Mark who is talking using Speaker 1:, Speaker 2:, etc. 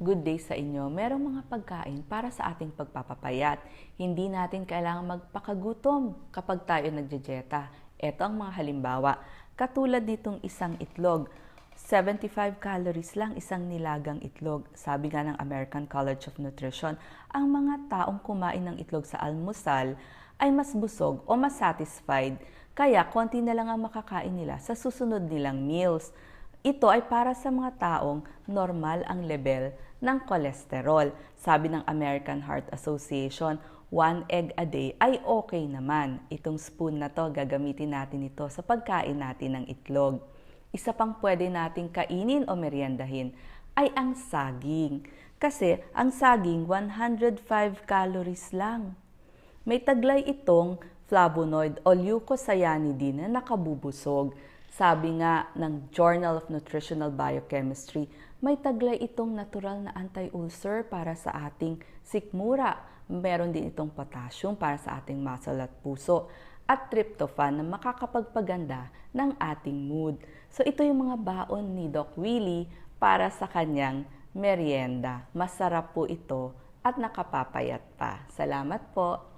Speaker 1: Good day sa inyo. Merong mga pagkain para sa ating pagpapapayat. Hindi natin kailangan magpakagutom kapag tayo nagjejeta. Ito ang mga halimbawa. Katulad nitong isang itlog. 75 calories lang isang nilagang itlog. Sabi nga ng American College of Nutrition, ang mga taong kumain ng itlog sa almusal ay mas busog o mas satisfied. Kaya konti na lang ang makakain nila sa susunod nilang meals. Ito ay para sa mga taong normal ang level ng kolesterol. Sabi ng American Heart Association, one egg a day ay okay naman. Itong spoon na to, gagamitin natin ito sa pagkain natin ng itlog. Isa pang pwede nating kainin o meriendahin ay ang saging. Kasi ang saging 105 calories lang. May taglay itong flavonoid o leucocyanidine na nakabubusog. Sabi nga ng Journal of Nutritional Biochemistry, may taglay itong natural na anti-ulcer para sa ating sikmura. Meron din itong potassium para sa ating muscle at puso at tryptophan na makakapagpaganda ng ating mood. So ito yung mga baon ni Doc Willie para sa kanyang merienda. Masarap po ito at nakapapayat pa. Salamat po!